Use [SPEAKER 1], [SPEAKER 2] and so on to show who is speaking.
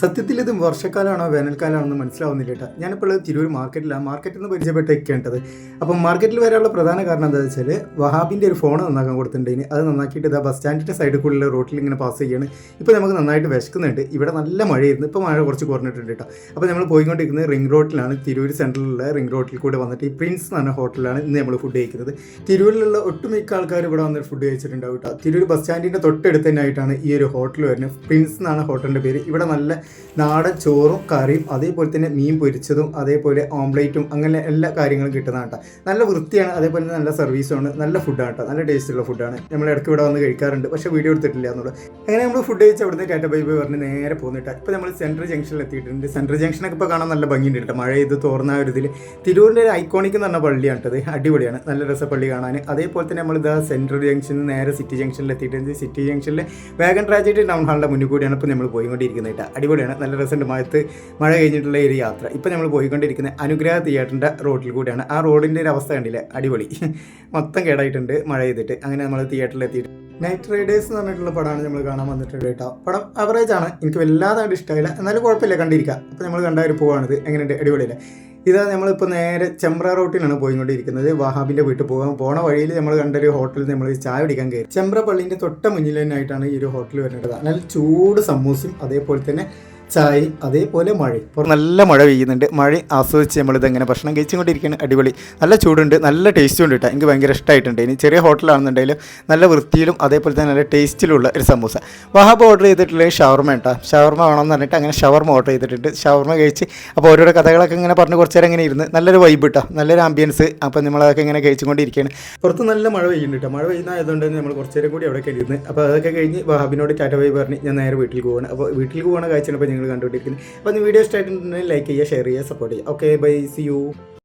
[SPEAKER 1] സത്യത്തിൽ ഇത് വർഷക്കാലമാണോ വേനൽക്കാലമാണോ എന്ന് മനസ്സിലാവുന്നില്ല കേട്ടോ. ഞാനിപ്പോൾ തിരൂർ മാർക്കറ്റിലാണ് മാർക്കറ്റിൽ നിന്ന് പരിചയപ്പെട്ടേക്കേണ്ടത്. അപ്പം മാർക്കറ്റിൽ വരാനുള്ള പ്രധാന കാരണം എന്താ വെച്ചാൽ വഹാബിന്റെ ഒരു ഫോൺ നന്നാക്കാൻ കൊടുത്തിട്ടുണ്ടെങ്കിൽ അത് നന്നാക്കിയിട്ട് ഇതാ ബസ് സ്റ്റാൻഡിന്റെ സൈഡിൽ കൂടെ റോട്ടിൽ ഇങ്ങനെ പാസ് ചെയ്യാണ്. ഇപ്പോൾ നമുക്ക് നന്നായിട്ട് വിശക്കുന്നുണ്ട്. ഇവിടെ നല്ല മഴയായിരുന്നു. ഇപ്പോൾ മഴ കുറച്ച് കുറഞ്ഞിട്ടുണ്ട് കേട്ടോ. അപ്പോൾ നമ്മൾ പോയിക്കൊണ്ടിരിക്കുന്നത് റിംഗ് റോഡിലാണ് തിരൂർ സെൻട്രലിലുള്ള റിംഗ് റോഡിൽ കൂടെ വന്നിട്ട് ഈ പ്രിൻസ് എന്ന് പറഞ്ഞ ഹോട്ടലിലാണ് ഇന്ന് നമ്മൾ ഫുഡ് കഴിക്കുന്നത്. തിരൂരിലുള്ള ഒട്ടുമിക്ക ആൾക്കാർ ഇവിടെ വന്നിട്ട് ഫുഡ് കഴിച്ചിട്ടുണ്ടാവും കേട്ടോ. തിരൂർ ബസ് സ്റ്റാൻഡിന്റെ തൊട്ടടുത്ത് തന്നെയായിട്ടാണ് ഈ ഒരു ഹോട്ടൽ വരുന്നത്. പ്രിൻസ് എന്നാണ് ഹോട്ടലിന്റെ പേര്. ഇവിടെ നല്ല നാടൻ ചോറും കറിയും അതേപോലെ തന്നെ മീൻ പൊരിച്ചതും അതേപോലെ ഓംലേറ്റും അങ്ങനെ എല്ലാ കാര്യങ്ങളും കിട്ടുന്നതാണ് കേട്ടോ. നല്ല വൃത്തിയാണ് അതേപോലെ തന്നെ നല്ല സർവീസുമാണ് നല്ല ഫുഡാണ് കേട്ടോ. നല്ല ടേസ്റ്റുള്ള ഫുഡാണ് നമ്മൾ ഇടയ്ക്ക് ഇവിടെ വന്ന് കഴിക്കാറുണ്ട് പക്ഷേ വീഡിയോ എടുത്തിട്ടില്ല എന്നുള്ളത്. അങ്ങനെ നമ്മൾ ഫുഡ് കഴിച്ച് അവിടുന്ന് ടാറ്റ ബൈ പറഞ്ഞ് നേരെ പോകുന്നിട്ട് ഇപ്പോൾ നമ്മൾ സെൻട്രൽ ജംഗ്ഷനിൽ എത്തിയിട്ടുണ്ട്. സെൻട്രൽ ജംഗ്ഷനൊക്കെ ഇപ്പോൾ കാണാൻ നല്ല ഭംഗിയുണ്ട് കേട്ടോ. മഴ ഇത് തോർന്ന ഒരു ഇതിൽ തിരൂരിന്റെ ഒരു ഐക്കോണിക് എന്ന് പറഞ്ഞ പള്ളിയാണ് കേട്ടത് അടിപൊളിയാണ്. നല്ല രസപ്പള്ളി കാണാൻ. അതേപോലെ തന്നെ നമ്മൾ ഇതാ സെൻട്രൽ ജംഗ്ഷനിൽ നേരെ സിറ്റി ജംഗ്ഷനിൽ എത്തിയിട്ടുണ്ട്. സിറ്റി ജംഗ്ഷനിൽ വേഗൻ ട്രാജഡി ടൗൺ ഹാളിന്റെ മുന്നിൽ കൂടിയാണ് ഇപ്പോൾ നമ്മൾ പോയിക്കൊണ്ടിരിക്കുന്നത് കേട്ടോ. അടിപൊളിയാണ് നല്ല രസമുണ്ട് മഴത്ത് മഴ കഴിഞ്ഞിട്ടുള്ള ഒരു യാത്ര. ഇപ്പോൾ നമ്മൾ പോയിക്കൊണ്ടിരിക്കുന്ന അനുഗ്രഹ തിയേറ്ററിന്റെ റോഡിൽ കൂടിയാണ്. ആ റോഡിന്റെ ഒരു അവസ്ഥ കണ്ടില്ല? അടിപൊളി. മൊത്തം കേടായിട്ടുണ്ട് മഴ ചെയ്തിട്ട്. അങ്ങനെ നമ്മൾ തിയേറ്ററിൽ എത്തിയിട്ട്. നൈറ്റ് റൈഡേഴ്സ് എന്ന് പറഞ്ഞിട്ടുള്ള പടമാണ് നമ്മൾ കാണാൻ വന്നിട്ടുണ്ട് കേട്ടോ. പടം അവറേജ് ആണ്. എനിക്ക് വല്ലാതായിട്ട് ഇഷ്ടമായില്ല. എന്നാലും കുഴപ്പമില്ല കണ്ടിരിക്കാം. അപ്പോൾ നമ്മൾ കണ്ട ഒരു പോവാണിത്. എങ്ങനെയുണ്ട്? അടിപൊളിയല്ലേ? ഇതാ നമ്മളിപ്പോൾ നേരെ ചെമ്പ്ര റോട്ടിലാണ് പോയിക്കൊണ്ടിരിക്കുന്നത്. വഹാബിന്റെ വീട്ടിൽ പോകാൻ പോണ വഴിയിൽ നമ്മൾ കണ്ടൊരു ഹോട്ടലിൽ നമ്മൾ ചായ പിടിക്കാൻ കയറി. ചെമ്പ്ര പള്ളീന്റെ തൊട്ട മുന്നിൽ തന്നെയായിട്ടാണ് ഈ ഒരു ഹോട്ടൽ വരുന്നത്. നല്ല ചൂട് സമൂസയും അതേപോലെ തന്നെ ചായയും അതേപോലെ മഴ. ഇപ്പോൾ നല്ല മഴ പെയ്യുന്നുണ്ട്. മഴ ആസ്വദിച്ച് നമ്മളിത് ഇങ്ങനെ ഭക്ഷണം കഴിച്ചുകൊണ്ടിരിക്കുകയാണ് അടിപൊളി. നല്ല ചൂടുണ്ട്. നല്ല ടേസ്റ്റും ഉണ്ട് കേട്ടോ എനിക്ക് ഭയങ്കര ഇഷ്ടമായിട്ടുണ്ട് ഇനി ചെറിയ ഹോട്ടലാണെന്നുണ്ടെങ്കിലും നല്ല വൃത്തിയിലും അതേപോലെ തന്നെ നല്ല ടേസ്റ്റിലുള്ള ഒരു സമൂസ. വഹാബ് ഓർഡർ ചെയ്തിട്ടുള്ള ഷവർമ കേട്ടോ ഷവർമ വേണമെന്ന് പറഞ്ഞിട്ട് അങ്ങനെ ഷവർമ ഓർഡർ ചെയ്തിട്ടുണ്ട്. ഷവർമ കഴിച്ച് അപ്പോൾ ഓരോരോ കഥകളൊക്കെ ഇങ്ങനെ പറഞ്ഞ് കുറച്ച് നേരം ഇങ്ങനെ ഇരുന്ന് നല്ലൊരു വൈബ് കേട്ടോ നല്ലൊരു ആംബിയൻസ് അപ്പോൾ നമ്മളതൊക്കെ ഇങ്ങനെ കഴിച്ചുകൊണ്ടിരിക്കുകയാണ് പുറത്ത് നല്ല മഴ പെയ്യുന്നുണ്ട് കേട്ടോ മഴ പെയ്യുന്ന ആയതുകൊണ്ട് തന്നെ നമ്മൾ കുറച്ച് നേരം കൂടി അവിടെ ഇരുന്ന്. അപ്പോൾ അതൊക്കെ കഴിഞ്ഞ് വഹാബിനോട് ടാറ്റ ബൈ പറഞ്ഞ് ഞാൻ നേരെ വീട്ടിൽ പോവാണ്. അപ്പോൾ വീട്ടിൽ പോകുന്ന ഇപ്പോൾ കണ്ടുകൊണ്ടിരിക്കുന്നത്. അപ്പോൾ വീഡിയോ ഇഷ്ടമായിട്ടുണ്ടെങ്കിൽ ലൈക്ക് ചെയ്യുക ഷെയർ ചെയ്യുക സപ്പോർട്ട് ചെയ്യുക. Okay bye C U